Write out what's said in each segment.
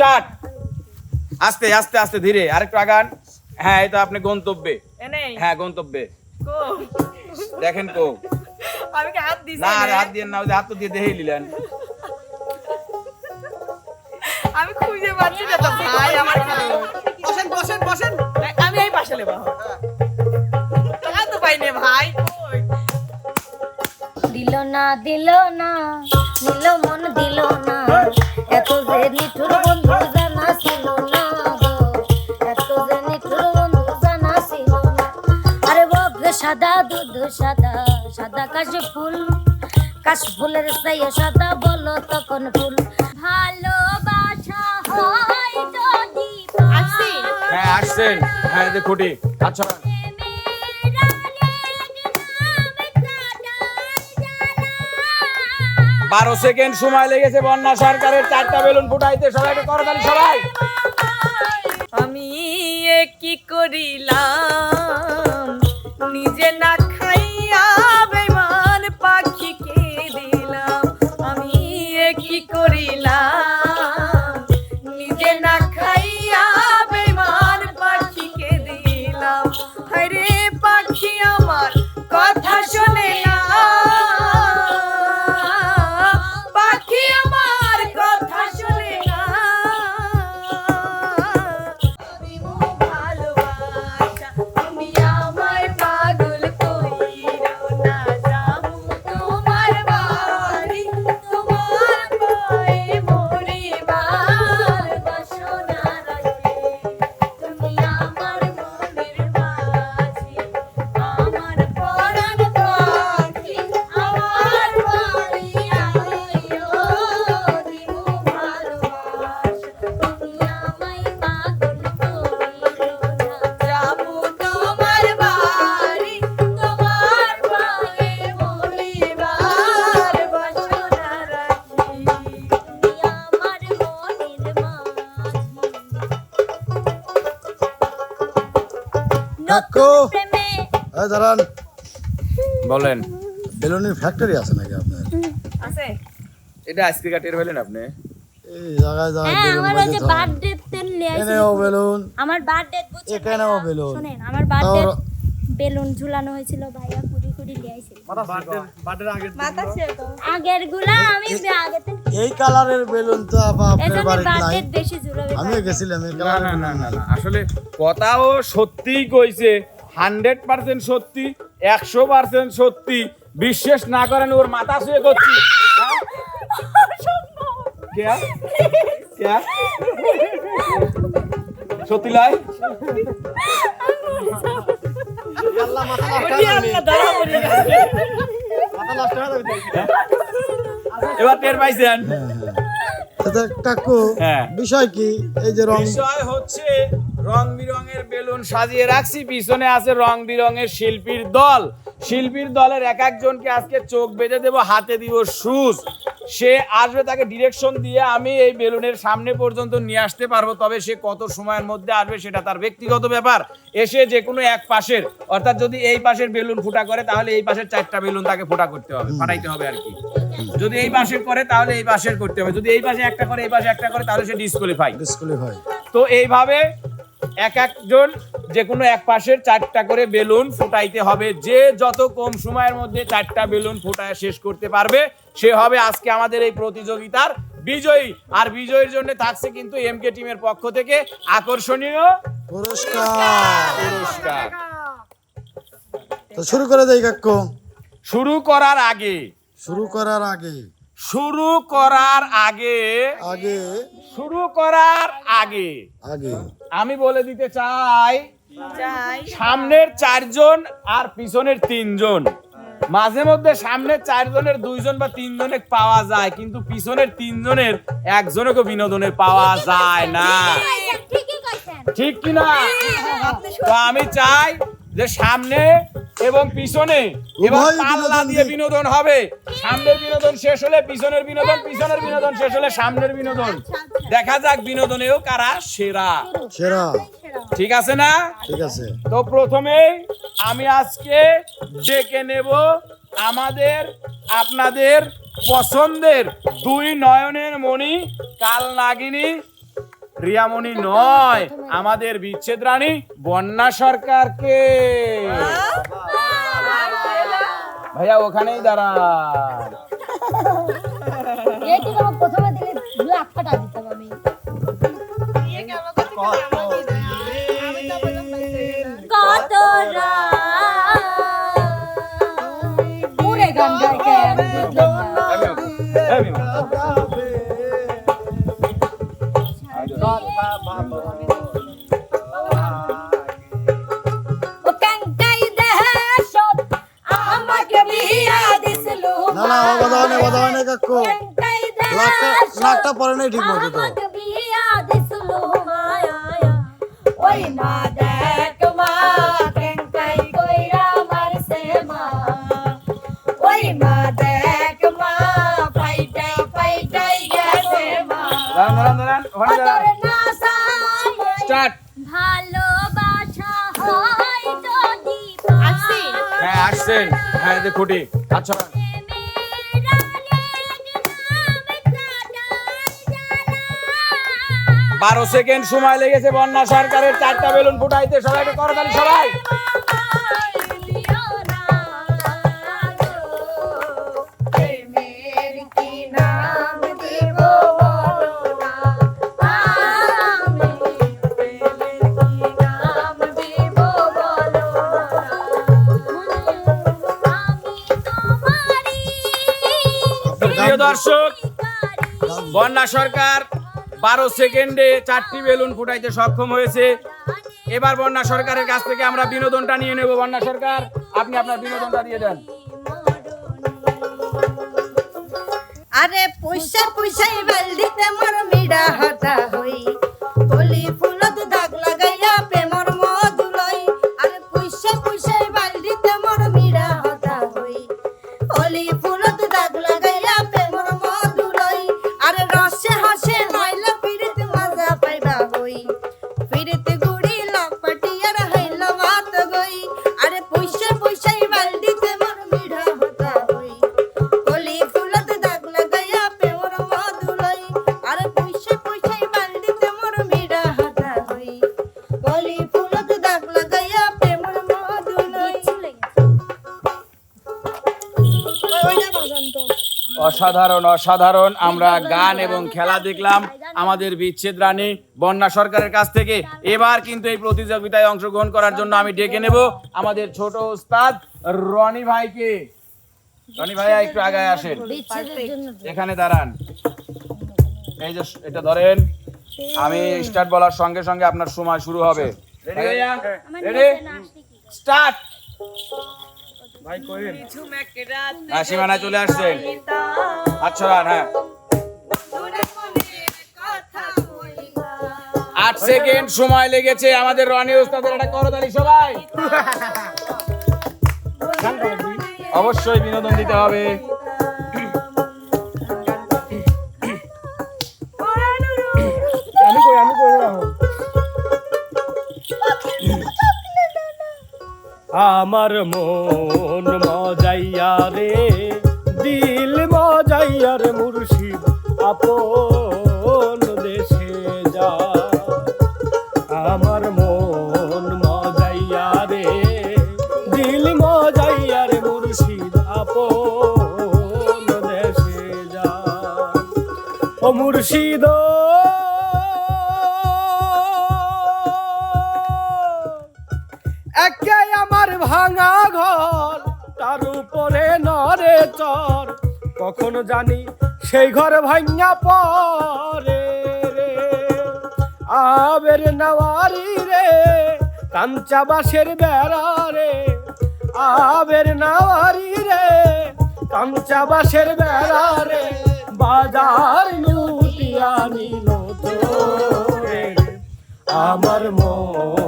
Start. আস্তে আস্তে আস্তে ধীরে। আরেকটু আগান। হ্যাঁ এই তো আপনি গন্তব্যে। হ্যাঁ গন্তব্যে। দেখেন কো। আমি কি হাত দিছি না হাত দিয়ে না হাত তো দিয়ে দেখেই নিলেন। আমি খুঁজে পাচ্ছি না তো ভাই আমার বসেন বসেন বসেন। আমি এই পাশে লেবা। টাকা তো পাই নে ভাই দিল না দিল না নিল মন দিল না। আরে বগ্র সাদা, দুধ সাদা সাদা কাশ ফুল। কাশ ফুলের সাইয়া সাদা বলো তখন ফুল। ভালোবাসা হয় যদি আসছি? হ্যাঁ আসছেন। হ্যাঁ এই যে খুঁটি আচ্ছা। বারো সেকেন্ড সময় লেগেছে বন্যা সরকারের, চারটা বেলুন ফুটাইতে সবাইকে করতালি সবাই আমি কি করিলাম? নিজে না খাইয়া ফ্যাক্টরি আছে নাকি আপনার? আছে। এটা আজকে কাটিয়ে ফেলেন আপনি? এই জায়গায় জায়গায় হ্যাঁ আমার ওই যে। বার্থডে তেল নিয়ে আইছি। এনেও বেলুন। আমার বার্থডে বুঝছেন এখানেও ভাইয়া? বেলুন। শুনেন আমার বার্থডে বেলুন ঝুলানো হয়েছিল ভাইয়া কুড়ি কুড়ি নিয়ে আইছিল মাথা ছিল। তো। আগেরগুলা আমি আগে এই কালারের বেলুন তো আপা আপনার বাড়িতে নাই। বার্থডে বেশি ঝুলাবে আমিও গেছিলাম এই না না না না আসলে কথাও সত্যিই কইছে। হান্ড্রেড পার্সেন্ট সত্যি একশো পার্সেন্ট সত্যি। বিশ্বাস না করেন ওর মাথা শুয়ে করছি। হ্যাঁ? সত্যি লাই এবার টের পাইছেন? কাকু হ্যাঁ। বিষয় কি? এই যে রং বিষয় হচ্ছে রং বিরঙের বেলুন সাজিয়ে রাখছি। পিছনে আছে রং বিরঙের শিল্পীর দল। শিল্পীর দলের এক একজনকে আজকে চোখ বেঁধে দেব হাতে দিব শুজ সে আসবে তাকে ডিরেকশন দিয়ে আমি এই বেলুনের সামনে পর্যন্ত নিয়ে আসতে পারব। তবে সে কত সময়ের মধ্যে আসবে সেটা তার ব্যক্তিগত ব্যাপার। এসে যে কোনো এক পাশের অর্থাৎ যদি এই পাশের বেলুন ফুটা করে তাহলে এই পাশের চারটা বেলুন তাকে ফুটা করতে হবে ফাটাইতে হবে আর কি। যদি এই পাশের করে তাহলে এই পাশের করতে হবে। যদি এই পাশে একটা করে এই পাশে একটা করে তাহলে সে ডিসকোয়ালিফাই স্কুলে ভাই তো এইভাবে এক একজন যে কোনো এক পাশের চারটা করে বেলুন ফুটাইতে হবে। যে যত কম সময়ের মধ্যে চারটা বেলুন ফুটায় শেষ করতে পারবে সে হবে আজকে আমাদের এই প্রতিযোগিতার বিজয়ী। আর বিজয়ীর জন্য থাকছে কিন্তু এমকে টিমের পক্ষ থেকে আকর্ষণীয় পুরস্কার। পুরস্কার তো শুরু করে দেই কাকু শুরু করার আগে শুরু করার আগে। শুরু করার আগে আগে। শুরু করার আগে আগে। আমি বলে দিতে চাই সামনের চারজন আর পিছনের তিনজন। মাঝে মধ্যে সামনের চারজনের দুইজন বা তিনজনের পাওয়া যায় কিন্তু পিছনের তিনজনের একজনকে বিনোদনের পাওয়া যায় না। ঠিক কিনা? তো আমি চাই যে সামনে এবং পিছনে এবার উভয় পাল্লা দিয়ে। বিনোদন হবে। সামনের বিনোদন শেষ হলে পিছনের বিনোদন পিছনের বিনোদন শেষ হলে সামনের বিনোদন। দেখা যাক বিনোদনেও কারা সেরা। সেরা। ঠিক আছে না? ঠিক আছে। তো প্রথমেই আমি আজকে ডেকে নেব আমাদের আপনাদের পছন্দের দুই নয়নের মণি কাল নাগিনী প্রিয়ামণি নয় আমাদের বিচ্ছেদ রানী বন্যা সরকারকে। ভাইয়া ওখানেই দাঁড়ান। প্রথমে দিলে ঠিক মতো তো? ওই মা দেখ মা কাঙ্কাই কইরা মারছে মা। ওই দেখ গেছে ওখানে না স্টার্ট। ভালোবাসা হয় যদি আসছি? হ্যাঁ আসছেন। হ্যাঁ আচ্ছা। বারো সেকেন্ড সময় লেগেছে বন্যা সরকারের, চারটা বেলুন ফুটাইতে, সবাই একটু করতালি সবাই দর্শক, বন্যা সরকার বারো সেকেন্ডে চারটি বেলুন ফুটাইতে সক্ষম হয়েছে। এবার বন্যা সরকারের কাছ থেকে আমরা বিনোদনটা নিয়ে নেব। বন্যা সরকার, আপনি আপনার বিনোদনটা দিয়ে দেন। আরে পয়সা পয়সা এবার দিতে মোর, মিডা হাতা হই। অসাধারণ অসাধারণ। আমরা গান এবং খেলা দেখলাম। আমাদের বিচ্ছেদ রানী বন্যা সরকারের কাছ থেকে। এবার কিন্তু এই প্রতিযোগিতায় অংশগ্রহণ করার জন্য আমি ডেকে নেব আমাদের ছোট ওস্তাদ রনি ভাইকে। রনি ভাইয়া একটু আগায় আসেন। এখানে দাঁড়ান। এই যে এটা ধরেন। আমি স্টার্ট বলার সঙ্গে সঙ্গে আপনার সময় শুরু হবে। রেডি রেডি স্টার্ট হ্যাঁ সীমানায় চলে আসছেন। আচ্ছা হ্যাঁ। আট সেকেন্ড সময় লেগেছে আমাদের রনি ওস্তাদের একটা করতালি সবাই। অবশ্যই বিনোদন দিতে হবে। আমার মন মজাইয়া রে, দিল মজাইয়া রে মুর্শিদ আপন দেশে যা আমার মন মজাইয়া রে, দিল মজাইয়া রে মুর্শিদ আপন দেশে যা ও মুর্শিদ ভাঙা ঘর, তার উপরে নরে চর। কখন জানি সেই ঘর ভাঙা পরে রে। আবের নাওয়ারি রে, কাঞ্চা বাসের বেড়া রে। আবের নাওয়ারি রে, কাঞ্চা বাসের বেড়া রে। বাজার লুটিয়া নিল আমার মন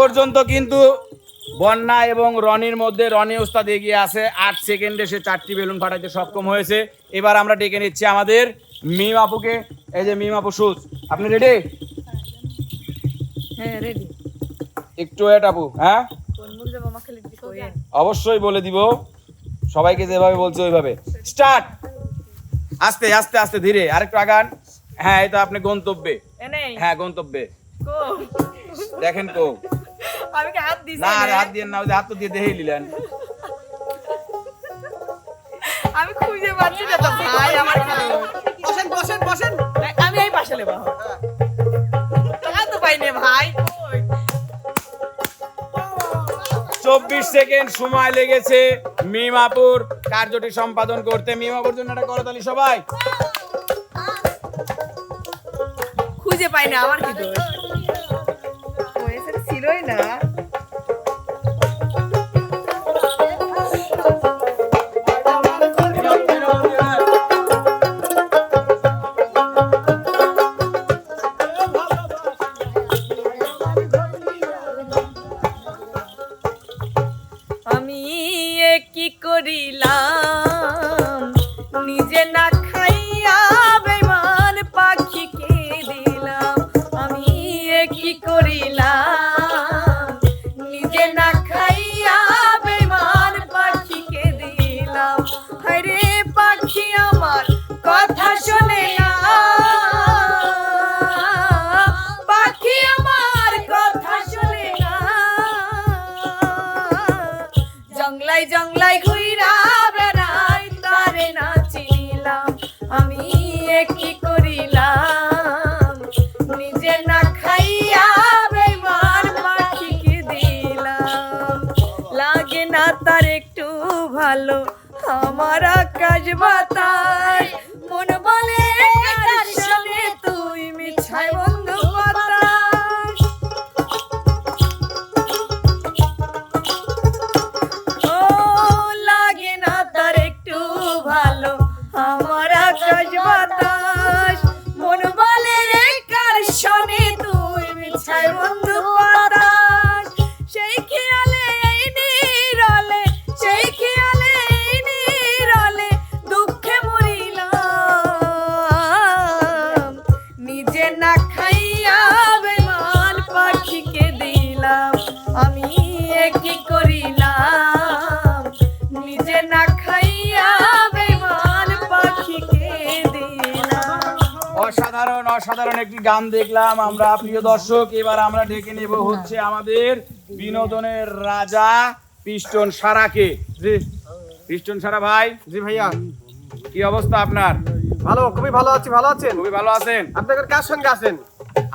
পর্যন্ত কিন্তু বন্যা এবং রনির মধ্যে রনি ওস্তাদ এগিয়ে আছে। আট সেকেন্ডে সে চারটি বেলুন ফাটাইতে সক্ষম হয়েছে। এবার আমরা ডেকে নিচ্ছি আমাদের মিম আপুকে। এই যে মিম আপু সুজ আপনি রেডি হ্যাঁ রেডি একটু ওয়েট আপু হ্যাঁ? অবশ্যই বলে দিব। সবাইকে যেভাবে বলছে ওইভাবে। স্টার্ট আস্তে আস্তে আস্তে ধীরে। আরেকটু আগান। হ্যাঁ এই তো আপনি গন্তব্যে। হ্যাঁ গন্তব্যে। দেখেন তো আমি কি হাত দিছি না হাত দিয়ে না ওই হাত তো দিয়ে দেখেই নিলেন। আমি খুঁজে পাচ্ছি না তো ভাই আমার বসেন বসেন বসেন আমি এই পাশে লেবা। টাকা তো পাই নে ভাই। চব্বিশ সেকেন্ড সময় লেগেছে মিমাপুর কার্যটি সম্পাদন করতে। মিমাপুর জন্য একটা করতালি সবাই। খুঁজে পাই না আমার কি দোষ? হয়েছে জংলাই জংলাই ঘুইরা বেড়াই, তারে না চিনিলাম আমি কি করিলাম। নিজে না খাইয়া বেমার পাখিকে দিলাম। লাগে না তার একটু ভালো, আমার আকাশ বাতাস অসাধারণ একটি গান দেখলাম আমরা প্রিয় দর্শক এবার আমরা ডেকে নেব হচ্ছে আমাদের বিনোদনের রাজা পিস্টন সারাকে। জি পিস্টন সারা ভাই। জি ভাইয়া। কি অবস্থা আপনার? ভালো খুবই ভালো আছি ভালো আছেন? খুবই ভালো আছেন। আপনি এখন কার সঙ্গে আছেন?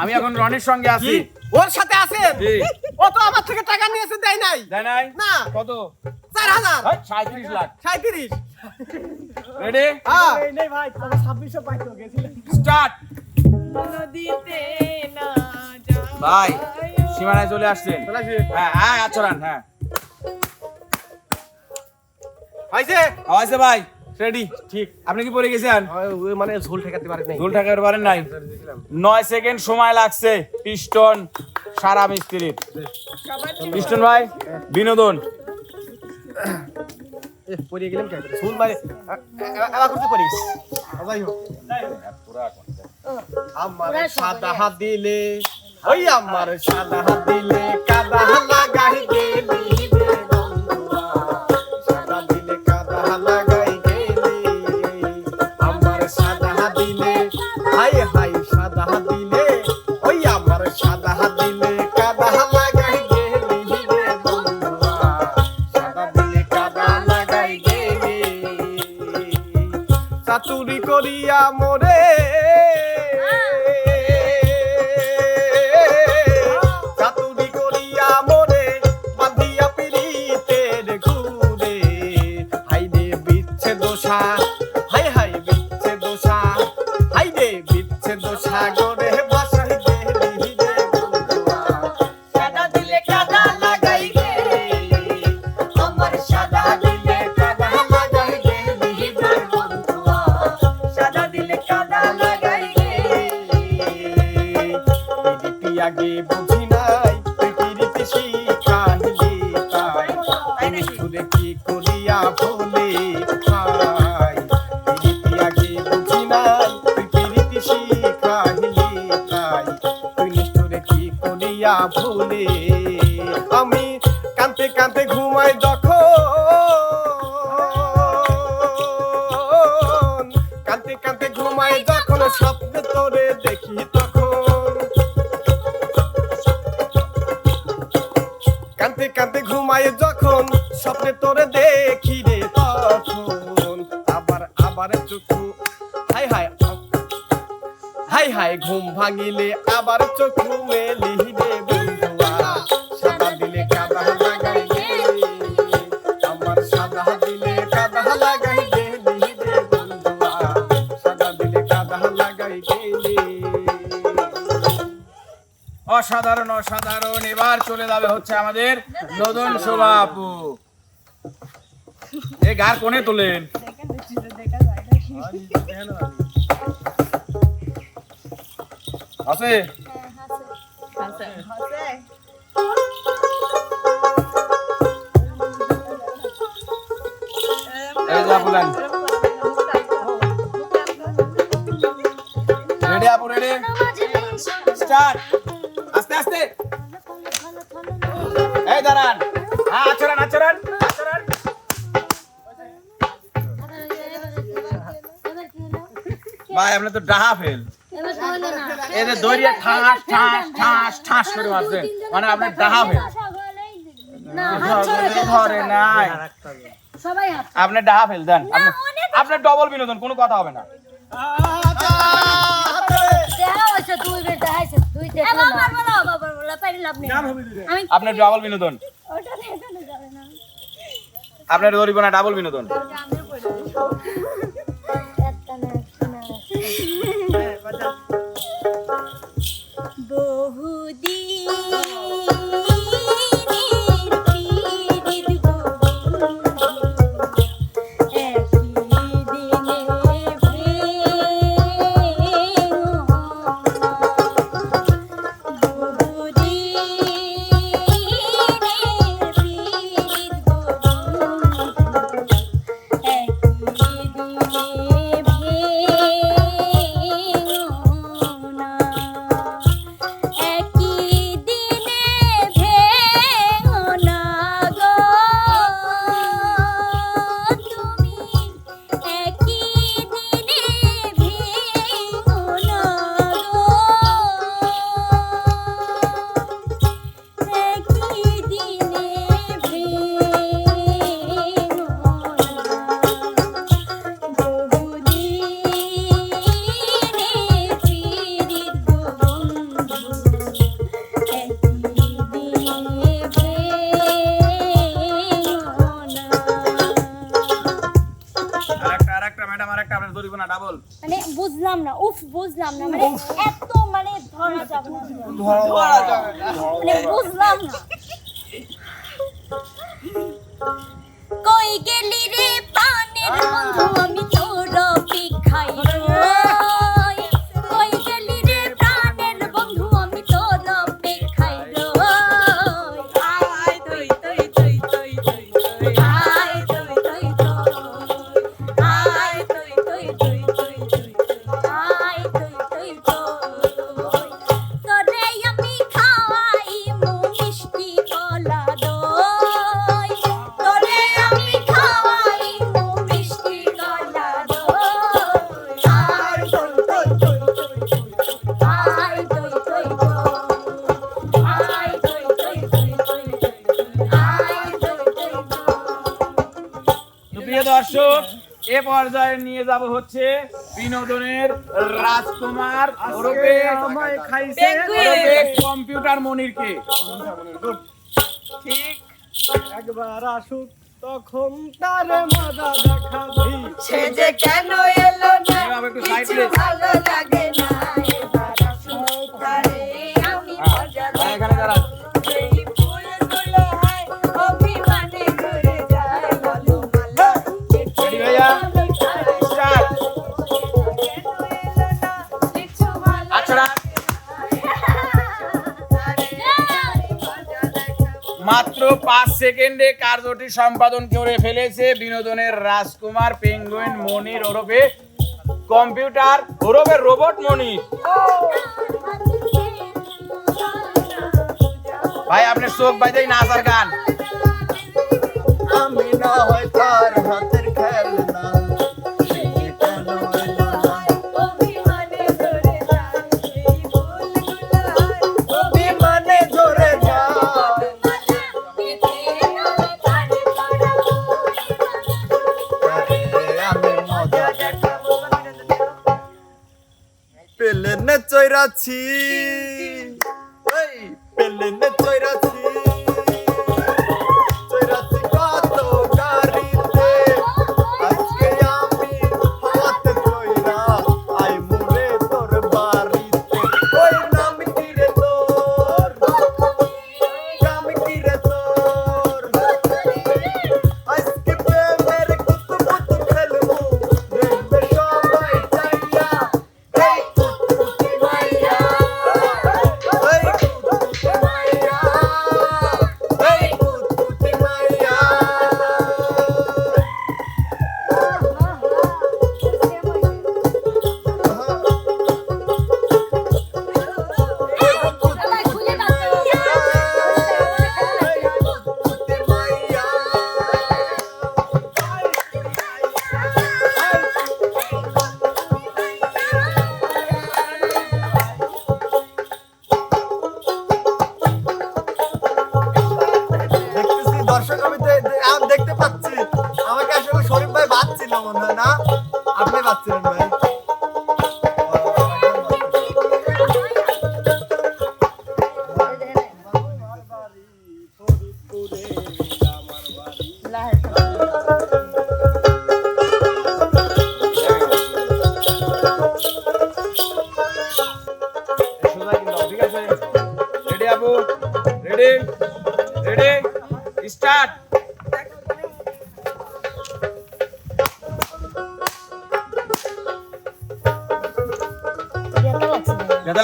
আমি এখন রনির সঙ্গে আছি। ওর সাথে আছেন? জি। ও তো আমার থেকে টাকা নিয়েছে দেয় নাই। তাই নাই? না। কত? চার হাজার। সাঁত্রিশ লাখ। সাঁত্রিশ রেডি হ্যাঁ। নেই ভাই ছাব্বিশশো পাইতো গেছিলেন। স্টার্ট ভাই সীমানায় চলে আসছেন। হ্যাঁ হ্যাঁ আচরণ হ্যাঁ। হয়েছে? হয়েছে ভাই। রেডি ঠিক। আপনি কি পড়ে গেছেন? মানে ঝোল ঠেকাতে পারে নাই ভুল ঠাকার পারেন নাই? নয় সেকেন্ড সময় লাগছে। পিস্টন সারা মিস্ত্রির পিস্টন ভাই বিনোদন। এ, পড়ে গেলাম ঝোল মানে করতে পারিস। যাই হোক। আমার সাদা হাত দিলে ওই আমার সাদা হাত দিলে কাদা লাগাই গেলি সাদা দিলে কাদা লাগাই গেলি আমার সাদা হাত দিলে হাই হাই সাদা হাত দিলে ওই আমার সাদা হাত দিলে কাদা লাগাই গেলি সাদা দিলে কাদা লাগাই গেলি চাতুরি করিয়া মোরে করিয়া ভুলে, আমি কান্তে কান্তে ঘুমাই যখন। কান্তে কান্তে ঘুমাই যখন, স্বপ্নে তোরে দেখি তখন। কান্তে কান্তে ঘুমাই যখন, স্বপ্নে তোরে দেখি রে তখন। আবার আবার হাই হাই হাই ঘুম ভাঙিলে আবার চোখু মেলি রে বন্ধুয়া। সাদা দিলে কাদা লাগাই আমার সাদা দিলে কাদা লাগাই গেলি বন্ধুয়া। সাদা দিলে কাদা লাগাই অসাধারণ অসাধারণ। এবার চলে যাবে হচ্ছে আমাদের নদন শোভা আপু এ গার কোনে তোলেন? আছে আস্তে আস্তে। এই দাঁড়ান। হ্যাঁ আচরণ আচরণ আচরণ। ভাই আপনি তো ডাহা ফেল এই যে দড়িয়া ঠাস ঠাস ঠাস ঠাস করে মারছে। মানে আপনি ডাহা ফেল ধরে নাই। আপনি ডাহা ফেল দেন। আপনি আপনার ডবল বিনোদন কোনো কথা হবে না। আপনার ডাবল বিনোদন। ওটা দেখানো যাবে না। আপনার ধরিব না ডাবল বিনোদন। আরেকটা পর্যায়ে নিয়ে যাব হচ্ছে বিনোদনের রাজকুমার ওরফে খাইছে ওরফে কম্পিউটার মনিরকে। ঠিক একবার আসুক তখন তার মজা দেখাবি সে যে কেন এলো না ম্যাডাম, একটু সাইড কিছু ভালো লাগে না এবার আসুক তারে। পাঁচ সেকেন্ডে কার্যটি সম্পাদন করে ফেলেছে বিনোদনের রাজকুমার পেঙ্গুইন মনির ওরফে কম্পিউটার, ওরফে রোবট মনির। ভাই আপনার চোখ বাজাই নাচার গান। আমি না হয় তার হাতের খেলনা। 그?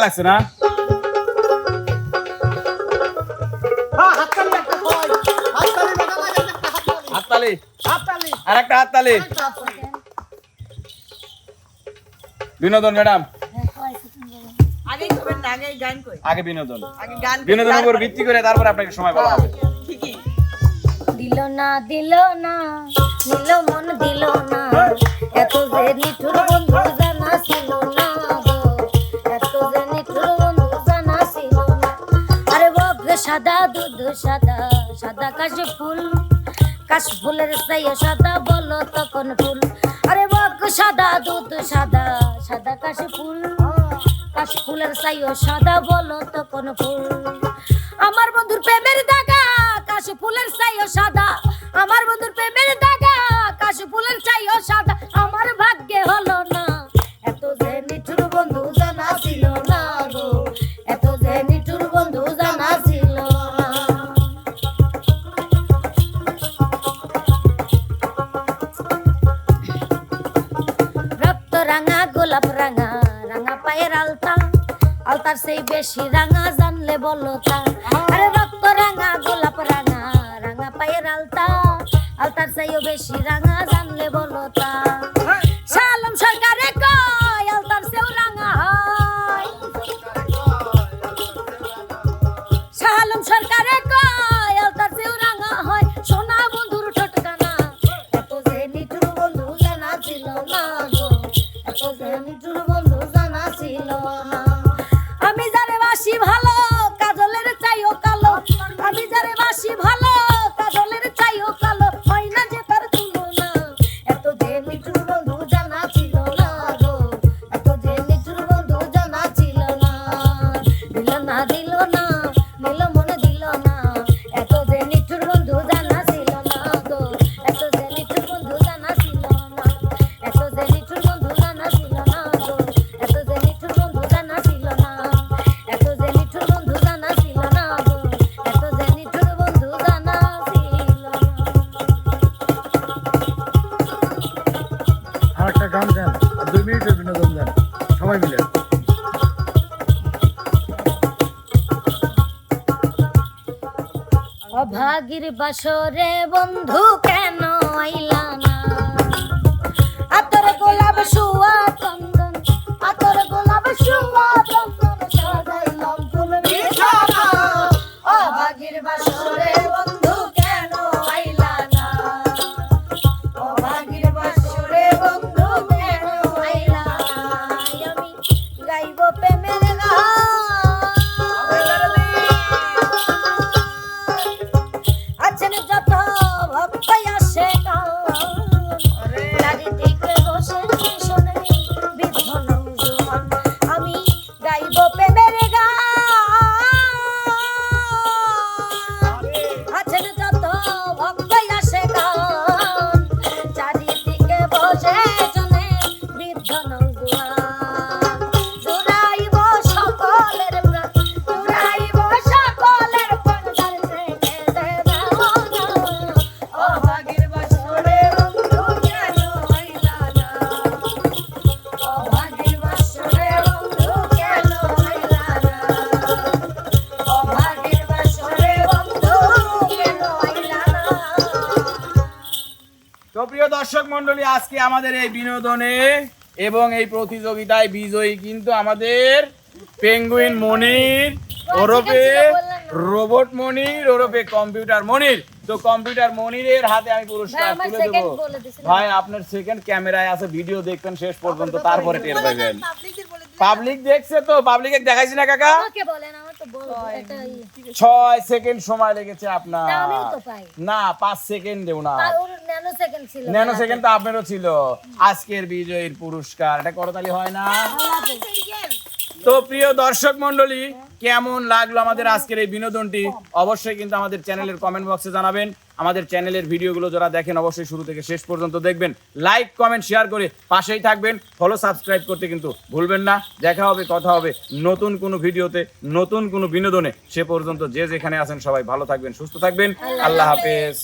লাগছে না? হাততালি। আর একটা হাততালি। বিনোদন ম্যাডাম। আগে বিনোদন। বিনোদনের উপর ভিত্তি করে তারপর আপনাকে সময় বলা হবে। দিল না দিল না নিল মন দিল না। এত যে সাদা দুধ, সাদা সাদা কাশ ফুল। কাশ ফুলের সাই সাদা বলো তখন ফুল। আরে বক, সাদা দুধ, সাদা সাদা কাশ ফুল। কাশ ফুলের সাইও সাদা বলো তখন ফুল। আমার বন্ধুর প্রেমের দাগা, কাশ ফুলের চাইও সাদা। আমার বন্ধুর প্রেমের দাগা, কাশ ফুলের চাইও সাদা। আমার ভাগ্যে হলো না। এত যে নিঠুর বন্ধু জানা রাঙা, গোলাপ রাঙা রাঙা পায়ের আলতা। আলতার সেই বেশি রাঙা জানলে বলো তা। আরে রক্ত রাঙা, গোলাপ রাঙা রাঙা পায়ের আলতা। আলতার সেইও বেশি রাঙা জানলে বলো তা। অভাগীর বাসরে বন্ধু কেন আইলাম মন্ডলী আজকে আমাদের এই বিনোদনে এবং এই প্রতিযোগিতায় বিজয়ী কিন্তু আমাদের পেঙ্গুইন মনির ওরফে রোবট মনির ওরফে কম্পিউটার মনির। তো কম্পিউটার মনিরের হাতে আমি পুরস্কার তুলে দেবো। ভাই আপনার সেকেন্ড ক্যামেরায় আছে ভিডিও দেখবেন শেষ পর্যন্ত তারপরে টের পাবেন। পাবলিক দেখছে তো পাবলিকে দেখাইছি না কাকা? বলেন আমার তো বল এটা ইয়ে। ছয় সেকেন্ড সময় লেগেছে আপনার। না পাঁচ না সেকেন্ড ছিল ন্যানো সেকেন্ড তো আপনারও ছিল আজকের বিজয়ীর পুরস্কার এটা করতালি হয় না তো প্রিয় দর্শক মন্ডলী কেমন লাগল আমাদের আজকের এই বিনোদনটি? অবশ্যই কিন্তু আমাদের চ্যানেলের কমেন্ট বক্সে জানাবেন। আমাদের চ্যানেলের ভিডিওগুলো যারা দেখেন অবশ্যই শুরু থেকে শেষ পর্যন্ত দেখবেন। লাইক কমেন্ট শেয়ার করে পাশেই থাকবেন। ফলো সাবস্ক্রাইব করতে কিন্তু ভুলবেন না। দেখা হবে কথা হবে নতুন কোনো ভিডিওতে নতুন কোনো বিনোদনে। সে পর্যন্ত যে যেখানে আছেন সবাই ভালো থাকবেন সুস্থ থাকবেন। আল্লাহ হাফেজ।